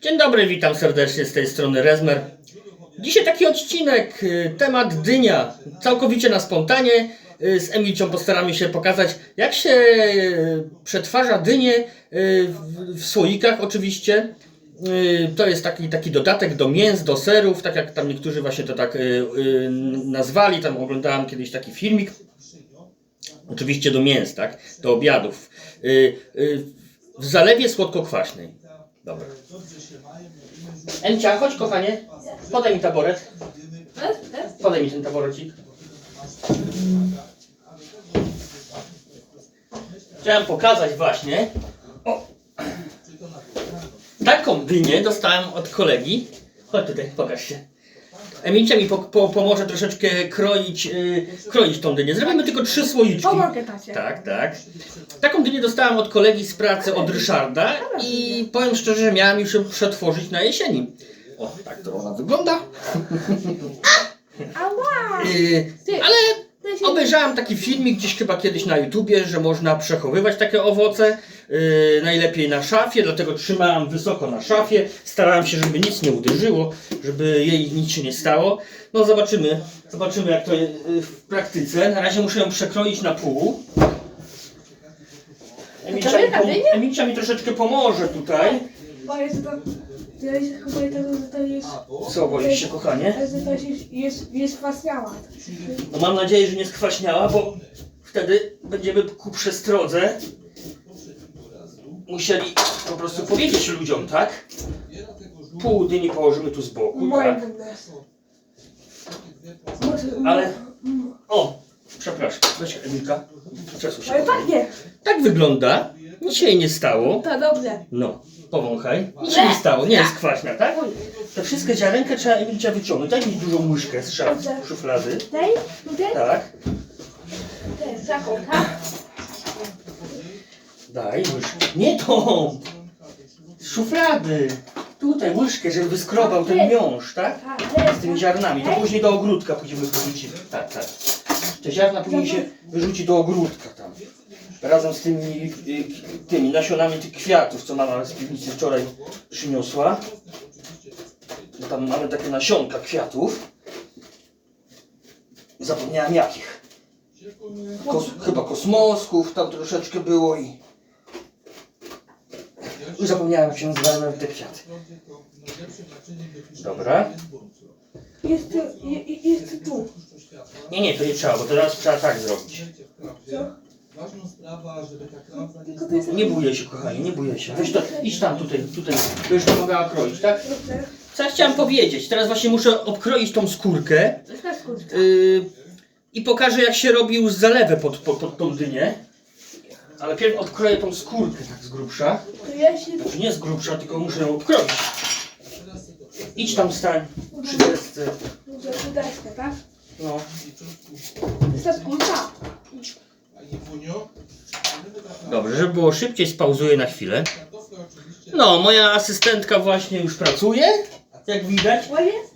Dzień dobry, witam serdecznie z tej strony Rezmer. Dzisiaj taki odcinek, y, temat dynia, całkowicie na spontanie. Y, Z Emilcią postaramy się pokazać, jak się y, przetwarza dynię y, w- słoikach oczywiście. To jest taki, taki dodatek do mięs, do serów, tak jak tam niektórzy właśnie to tak nazwali. Tam oglądałem kiedyś taki filmik. Oczywiście do mięs, tak? Do obiadów. W zalewie słodko-kwaśnej. Dobra. Emcia, chodź kochanie. Podaj mi taboret. Podaj mi ten taborecik. Chciałem pokazać właśnie. O. Taką dynię dostałem od kolegi. Chodź tutaj, pokaż się. Emilcia mi po, po, pomoże troszeczkę kroić, yy, kroić tą dynię. Zrobimy tylko trzy słoiczki. Pomogę tacie. Tak, tak. Taką dynię dostałem od kolegi z pracy, od Ryszarda i powiem szczerze, że miałem już ją przetworzyć na jesieni. O, tak to ona wygląda. Ała! Yy, ale obejrzałem taki filmik gdzieś chyba kiedyś na YouTubie, że można przechowywać takie owoce. Yy, najlepiej na szafie, dlatego trzymałem wysoko na szafie. Starałem się, żeby nic nie uderzyło, żeby jej nic się nie stało. No zobaczymy, zobaczymy jak to jest yy, w praktyce. Na razie muszę ją przekroić na pół. Emilia mi, pom- mi troszeczkę pomoże tutaj. Boję się to... Ja się chyba tego, że to jest... Co boisz się, kochanie? Że to jest, jest, jest kwaśniała. No mam nadzieję, że nie skwaśniała, bo wtedy będziemy ku przestrodze musieli po prostu powiedzieć ludziom, tak? Pół dyni położymy tu z boku, Moje tak? będę. Ale- O, przepraszam, weź Emilka, przesuń się. Ale pachnie! Tak wygląda, nic się jej nie stało. To dobrze. No, powąchaj. Nic się nie stało, nie jest kwaśna, tak? Te wszystkie ziarenka trzeba Emilcia wyciągnąć. Daj mi dużą łyżkę z szaf, szuflady. Tej? Tutaj? Tak, taką, tak? daj łyżkę. Nie tą! Z szuflady. Tutaj łyżkę, żeby wyskrobał ten miąższ, tak? Tak, Z tymi ziarnami. To później do ogródka pójdziemy wyrzucimy. Tak, tak. Te ziarna później się wyrzuci do ogródka tam. Razem z tymi, y, tymi nasionami tych kwiatów, co mama z piwnicy wczoraj przyniosła. Tam mamy takie nasionka kwiatów. Zapomniałem jakich. Kos, chyba kosmosków tam troszeczkę było i... i zapomniałem jak się nazywają te kwiaty. Dobra. Jest jest tu. Nie, nie, to nie trzeba, bo teraz trzeba tak zrobić. Ważna sprawa, żeby ta to jest... Nie bój się, kochani, nie bój się. Weź to, idź tam, tutaj, tutaj. To już pomagała kroić, tak? Dobrze. Co ja chciałem powiedzieć? Teraz właśnie muszę obkroić tą skórkę To jest ta skórka. yy, i pokażę jak się robi już zalewę pod, pod, pod tą dynię. Ale pierw obkroję tą skórkę tak z grubsza. To ja się... Znaczy nie z grubsza, tylko muszę ją obkroić. Idź tam stań przy desce. Deskę, tak? No. To jest ta skórka. Dobrze, żeby było szybciej, spauzuję na chwilę. No, moja asystentka właśnie już pracuje, jak widać.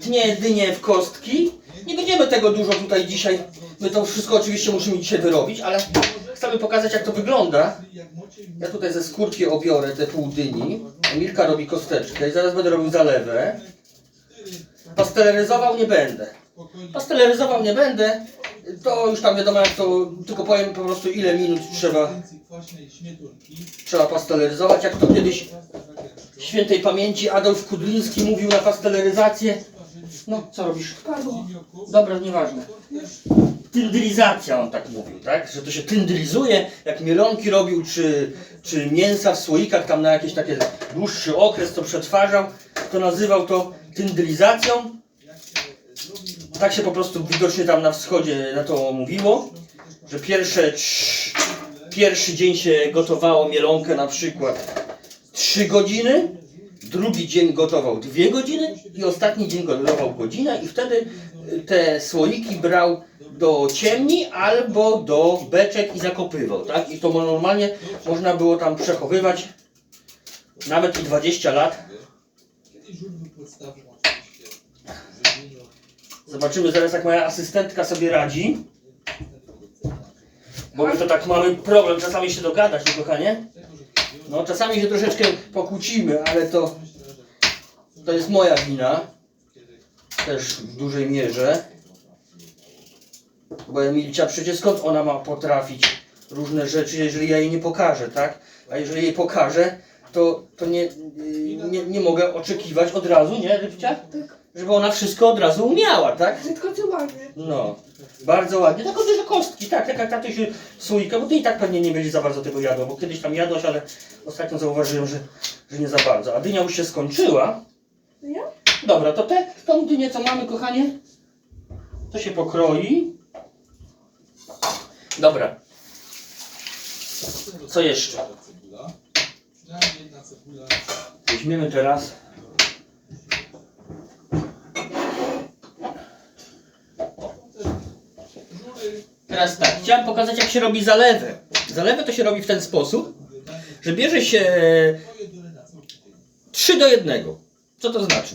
Tnie dynię w kostki. Nie będziemy tego dużo tutaj dzisiaj. My to wszystko oczywiście musimy dzisiaj wyrobić, ale chcemy pokazać jak to wygląda. Ja tutaj ze skórki obiorę te pół dyni. Emilka robi kosteczkę i zaraz będę robił zalewę. Pasteleryzował nie będę. Pasteleryzował nie będę. To już tam wiadomo jak to, tylko powiem po prostu ile minut trzeba, trzeba pasteleryzować. Jak to kiedyś świętej pamięci Adolf Kudliński mówił na pasteleryzację. No, co robisz? Padło. Dobra, nieważne. Tyndylizacja on tak mówił, tak? Że to się tyndylizuje, jak mielonki robił, czy, czy mięsa w słoikach tam na jakiś taki dłuższy okres to przetwarzał, to nazywał to tyndylizacją. Tak się po prostu widocznie tam na wschodzie na to mówiło, że pierwsze pierwszy dzień się gotowało mielonkę na przykład 3 godziny, drugi dzień gotował 2 godziny i ostatni dzień gotował godzinę i wtedy y, te słoiki brał do ciemni albo do beczek i zakopywał, tak? I to normalnie można było tam przechowywać nawet i 20 lat. Kiedyś źródło podstawą oczywiście. Żywieniu, Zobaczymy zaraz jak moja asystentka sobie radzi. Bo my to tak mamy problem czasami się dogadać, nie kochanie? No czasami się troszeczkę pokłócimy, ale to To jest moja wina. Też w dużej mierze. Bo Emilcia, przecież skąd ona ma potrafić różne rzeczy, jeżeli ja jej nie pokażę, tak? A jeżeli jej pokażę, to, to nie, nie, nie mogę oczekiwać od razu, nie, Rybcia? Tak, Żeby ona wszystko od razu umiała, tak? tylko co ładnie. No, bardzo ładnie. Tylko duże kostki, tak, jak tatuś słoika, bo ty i tak pewnie nie będziesz za bardzo tego jadła, bo kiedyś tam jadłaś, ale ostatnio zauważyłem, że, że nie za bardzo. A dynia już się skończyła. Ja? Dobra, to te, tą dynię, co mamy, kochanie, to się pokroi. Dobra, Co jeszcze? Jedna cebula. weźmiemy teraz Teraz tak, chciałem pokazać jak się robi zalewę. Zalewę to się robi w ten sposób, że bierze się Moje dziury na całą tydzień. 3 do 1. Co to znaczy?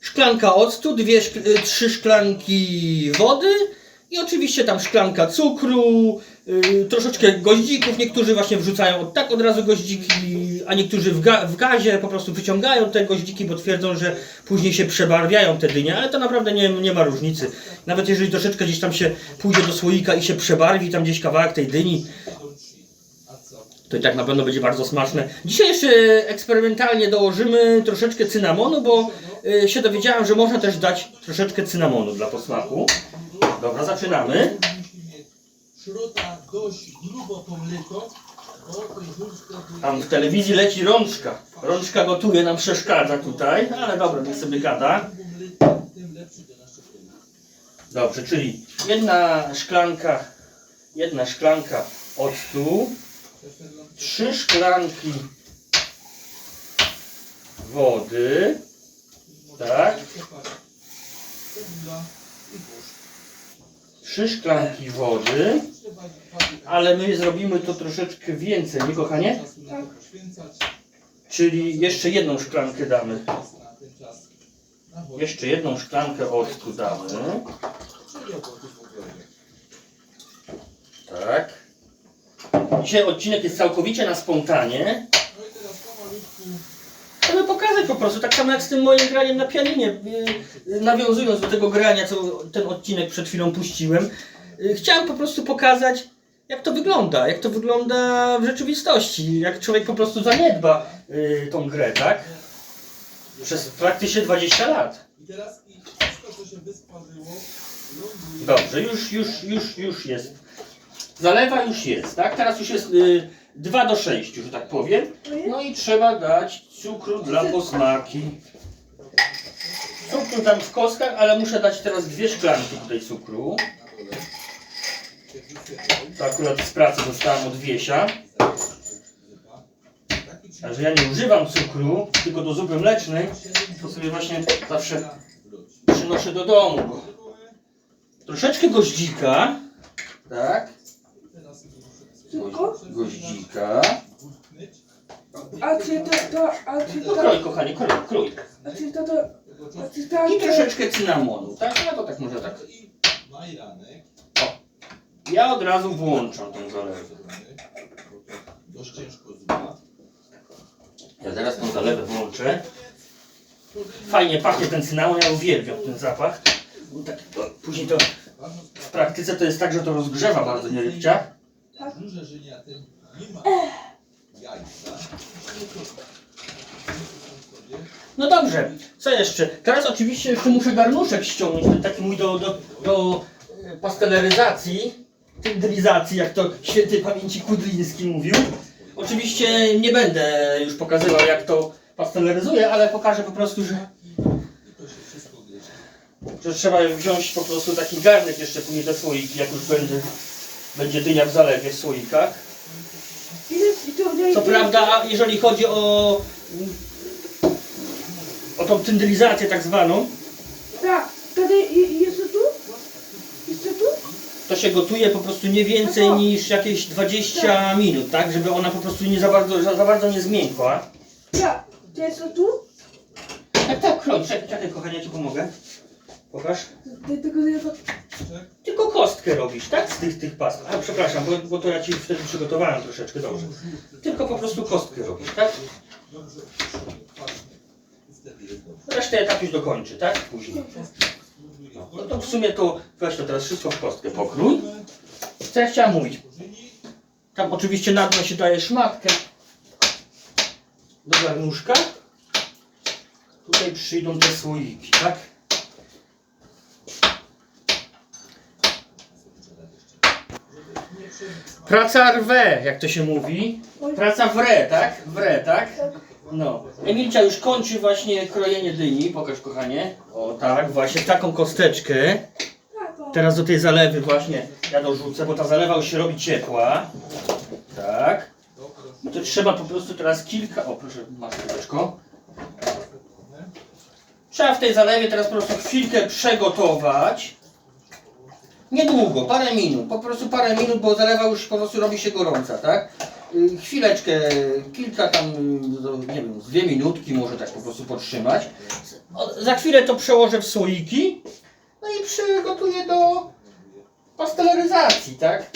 Szklanka octu, dwie szk- y, trzy szklanki wody i oczywiście tam szklanka cukru, y, troszeczkę goździków. Niektórzy właśnie wrzucają od tak od razu goździki, a niektórzy w, ga- w gazie po prostu wyciągają te goździki, bo twierdzą, że później się przebarwiają te dynie, ale to naprawdę nie, nie ma różnicy. Nawet jeżeli troszeczkę gdzieś tam się pójdzie do słoika i się przebarwi tam gdzieś kawałek tej dyni, to i tak na pewno będzie bardzo smaczne. Dzisiaj jeszcze eksperymentalnie dołożymy troszeczkę cynamonu, bo y, się dowiedziałem, że można też dać troszeczkę cynamonu dla posmaku. Dobra, zaczynamy. Szrota dość grubo pomyto, Tam w telewizji leci rączka. Rączka gotuje, nam przeszkadza tutaj, ale dobra, niech sobie gada. Dobrze, czyli jedna szklanka, jedna szklanka octu, trzy szklanki wody, tak. Trzy szklanki wody, ale my zrobimy to troszeczkę więcej, nie kochanie? poświęcać. Czyli jeszcze jedną szklankę damy. Jeszcze jedną szklankę octu damy. Tak. Dzisiaj odcinek jest całkowicie na spontanie. No i teraz pomalutku Po prostu, tak samo jak z tym moim graniem na pianinie. Yy, Nawiązując do tego grania, co ten odcinek przed chwilą puściłem, yy, chciałem po prostu pokazać, jak to wygląda, jak to wygląda w rzeczywistości, jak człowiek po prostu zaniedba yy, tą grę, tak? Przez praktycznie 20 lat. I teraz i wszystko, co się wysparzyło, ląduje. Dobrze, już, już, już, już jest. Zalewa już jest, tak? Teraz już jest y, 2 do 6, że tak powiem. No i trzeba dać cukru dla posmaki. Cukru tam w kostkach, ale muszę dać teraz dwie szklanki tutaj cukru. To akurat z pracy dostałem od Wiesia. Wysypa. Taki A że ja nie używam cukru, tylko do zupy mlecznej, to sobie właśnie zawsze przynoszę do domu. Troszeczkę goździka. Tak, Tylko? goździka. A czy to, to, a czy No to, krój, kochanie, krój, krój. a czy to, to, a czy to, I troszeczkę cynamonu, tak? No to tak może tak. i majranek. Ja od razu włączam tą zalewę. Dość ciężko. Ja teraz tą zalewę włączę. Fajnie pachnie ten cynamon, ja uwielbiam ten zapach. Bo Tak, o, później to w praktyce to jest tak, że to rozgrzewa bardzo, nie rybcia? Duże żyniatem nie ma jajca. No dobrze, co jeszcze? Teraz oczywiście jeszcze muszę garnuszek ściągnąć, ten taki mój do, do, do e, pasteleryzacji, tydrizacji, jak to świętej pamięci Kudliński mówił. Oczywiście nie będę już pokazywał jak to pasteleryzuję, ale pokażę po prostu, że, I to się wszystko że trzeba wziąć po prostu taki garnek jeszcze później do słoiki, jak już będzie, będzie dynia w zalewie w słoikach. to, Co prawda, jeżeli chodzi o, o tą tyndylizację tak zwaną, Tak, wtedy i- i jeszcze tu? Jeszcze tu? to się gotuje po prostu nie więcej niż jakieś 20 minut, tak? Żeby ona po prostu nie za bardzo, za, za bardzo nie zmiękła. Ja, to jeszcze tu? Tak, tak, kroj, czekaj, czekaj, kochanie, ci pomogę. Pokaż. Ty- Tylko, że ja to. Tylko kostkę robisz, tak? Z tych, tych past. A, przepraszam, bo, bo to ja ci wtedy przygotowałem troszeczkę, dobrze. Tylko po prostu kostkę robisz, tak? Resztę etap już dokończy, tak? Później. No, no to w sumie to weź to teraz wszystko w kostkę pokrój. Co ja chciałem mówić? Tam oczywiście na dno się daje szmatkę do garnuszka. Tutaj przyjdą te słoiki, tak? Praca rwe, jak to się mówi. Praca w re, tak? W re, tak? No. Emilcia już kończy właśnie krojenie dyni. Pokaż, kochanie. O tak, właśnie taką kosteczkę. Teraz do tej zalewy właśnie ja dorzucę, bo ta zalewa już się robi ciepła. Tak. I to trzeba po prostu teraz kilka... O, proszę, masz kółeczko. Trzeba w tej zalewie teraz po prostu chwilkę przegotować. Niedługo, parę minut, po prostu parę minut, bo zalewa już po prostu robi się gorąca, tak? Y, Chwileczkę, kilka tam, no, nie wiem, dwie minutki może tak po prostu podtrzymać. Za chwilę to przełożę w słoiki, no i przygotuję do pasteleryzacji, tak?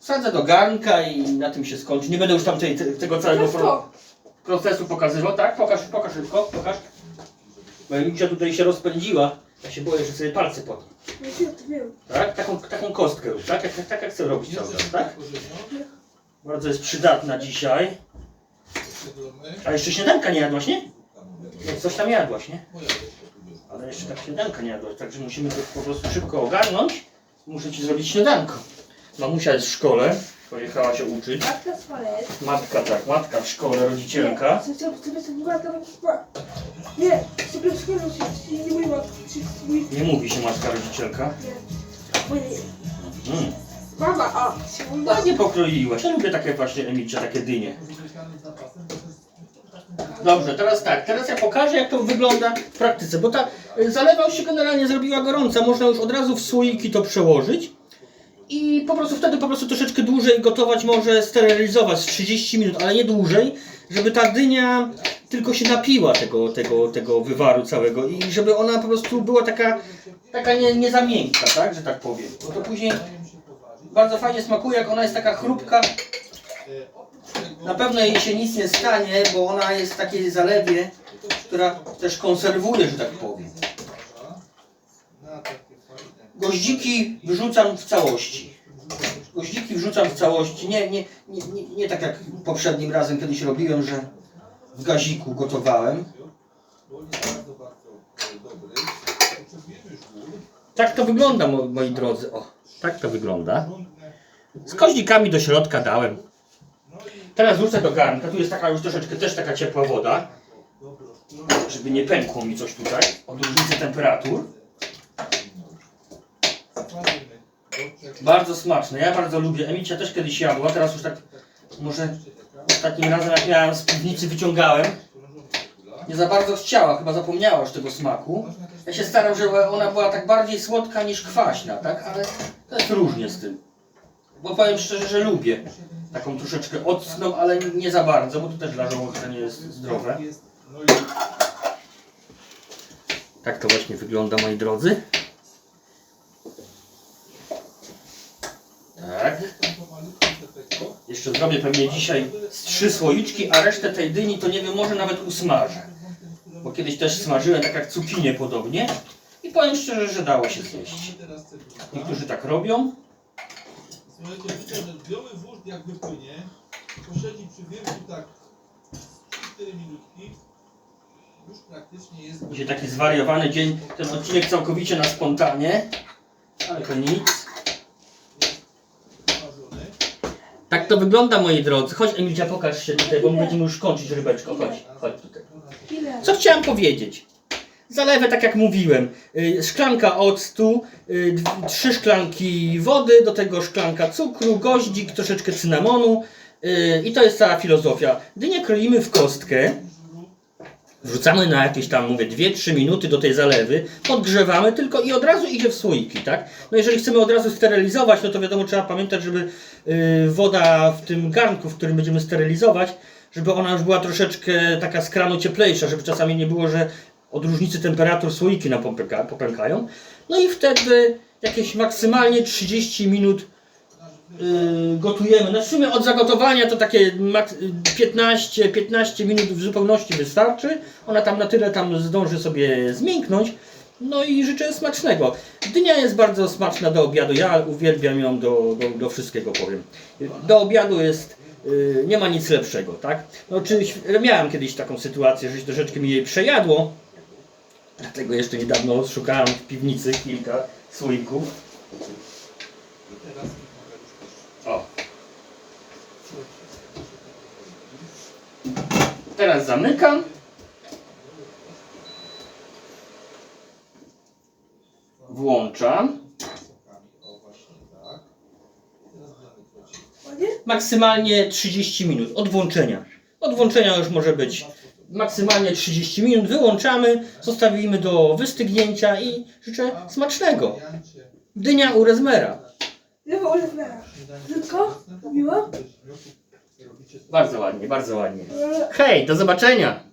Wsadzę do garnka i na tym się skończy. Nie będę już tam tej, te, tego całego pro, procesu pokazywał, tak? Pokaż, pokaż szybko, pokaż. Bo Emilia tutaj się rozpędziła. Ja się boję, że sobie palce potnę. Tak? Taką, taką kostkę rób, tak? Jak, tak jak chcę robić cały czas, tak? Bardzo jest przydatna dzisiaj. A jeszcze śniadanka nie jadłaś, nie? No, coś tam jadłaś, nie? Ale jeszcze tak śniadanka nie jadłaś, także musimy to po prostu szybko ogarnąć. Muszę ci zrobić śniadanko. Mamusia jest w szkole, pojechała się uczyć. Matka spalet. Matka, tak, matka w szkole, rodzicielka. Nie, sobie skoro się nie mój czy mój... Nie mówi się matka, rodzicielka. Nie. Mój... Mm. Mama, a, Ładnie pokroiłaś. Ja lubię takie właśnie, Emilcia, takie dynie. Dobrze, teraz tak, teraz ja pokażę jak to wygląda w praktyce, bo ta y, zalewa już się generalnie zrobiła gorąca, można już od razu w słoiki to przełożyć i po prostu wtedy po prostu troszeczkę dłużej gotować może sterylizować z 30 minut, ale nie dłużej, żeby ta dynia tylko się napiła tego, tego, tego wywaru całego i żeby ona po prostu była taka, taka nie, nie za miękka, tak, że tak powiem, bo to później bardzo fajnie smakuje, jak ona jest taka chrupka, na pewno jej się nic nie stanie, bo ona jest w takiej zalewie, która też konserwuje, że tak powiem. Goździki wrzucam w całości. Goździki wrzucam w całości. Nie, nie, nie, nie, nie tak jak poprzednim razem kiedyś robiłem, że w gaziku gotowałem. Tak to wygląda, mo- moi drodzy. O, tak to wygląda. Z koździkami do środka dałem. Teraz wrzucę do garnka. Tu jest taka już troszeczkę też taka ciepła woda. Żeby nie pękło mi coś tutaj od różnicy temperatur. Bardzo smaczne. Ja bardzo lubię. Emicia też kiedyś jadła. Teraz już tak może ostatnim razem jak miałem z piwnicy wyciągałem. Nie za bardzo chciała, chyba zapomniała już tego smaku. Ja się staram, żeby ona była tak bardziej słodka niż kwaśna, tak? Ale to jest różnie z tym. Bo powiem szczerze, że lubię taką troszeczkę octną, ale nie za bardzo, bo to też dla żołądka nie jest zdrowe. Tak to właśnie wygląda, moi drodzy. Tak. Jeszcze zrobię pewnie dzisiaj z trzy słoiczki, a resztę tej dyni to nie wiem, może nawet usmażę. Bo kiedyś też smażyłem tak jak cukinię podobnie. I powiem szczerze, że dało się zjeść. Niektórzy tak robią. Słuchajcie, widzę, że biały wóz jak wypłynie, posiedzi przy tak 4 minutki, już praktycznie jest Dzisiaj taki zwariowany dzień, ten odcinek całkowicie na spontanie. Ale to nic. Tak to wygląda, moi drodzy. Chodź Emilcia, pokaż się tutaj, bo my będziemy już kończyć rybeczko. Chodź, chodź tutaj. Co chciałem powiedzieć? Zalewę tak jak mówiłem. Y, Szklanka octu, y, dw- trzy szklanki wody, do tego szklanka cukru, goździk, troszeczkę cynamonu. y, I to jest cała filozofia. Dynię kroimy w kostkę. Wrzucamy na jakieś tam, mówię, 2-3 minuty do tej zalewy, podgrzewamy tylko i od razu idzie w słoiki, tak? No jeżeli chcemy od razu sterylizować, no to wiadomo, trzeba pamiętać, żeby y, woda w tym garnku, w którym będziemy sterylizować, żeby ona już była troszeczkę taka z kranu cieplejsza, żeby czasami nie było, że od różnicy temperatur słoiki nam popęka, popękają. No i wtedy jakieś maksymalnie 30 minut gotujemy. No w sumie od zagotowania to takie mak- 15, 15 minut w zupełności wystarczy. Ona tam na tyle tam zdąży sobie zmięknąć. No i życzę smacznego. Dynia jest bardzo smaczna do obiadu. Ja uwielbiam ją do, do, do wszystkiego powiem. Do obiadu jest yy, nie ma nic lepszego, tak? No czy miałem kiedyś taką sytuację, że troszeczkę mi jej przejadło. Dlatego jeszcze niedawno szukałem w piwnicy kilka słoików. I teraz ich mogę już też O. Teraz zamykam. Włączam. Maksymalnie 30 minut od włączenia. Od włączenia już może być maksymalnie 30 minut. Wyłączamy, zostawimy do wystygnięcia i życzę smacznego. Dynia u Rezmera. Lewo olewera. Tylko? Miło? Bardzo ładnie, bardzo ładnie. Hej, do zobaczenia!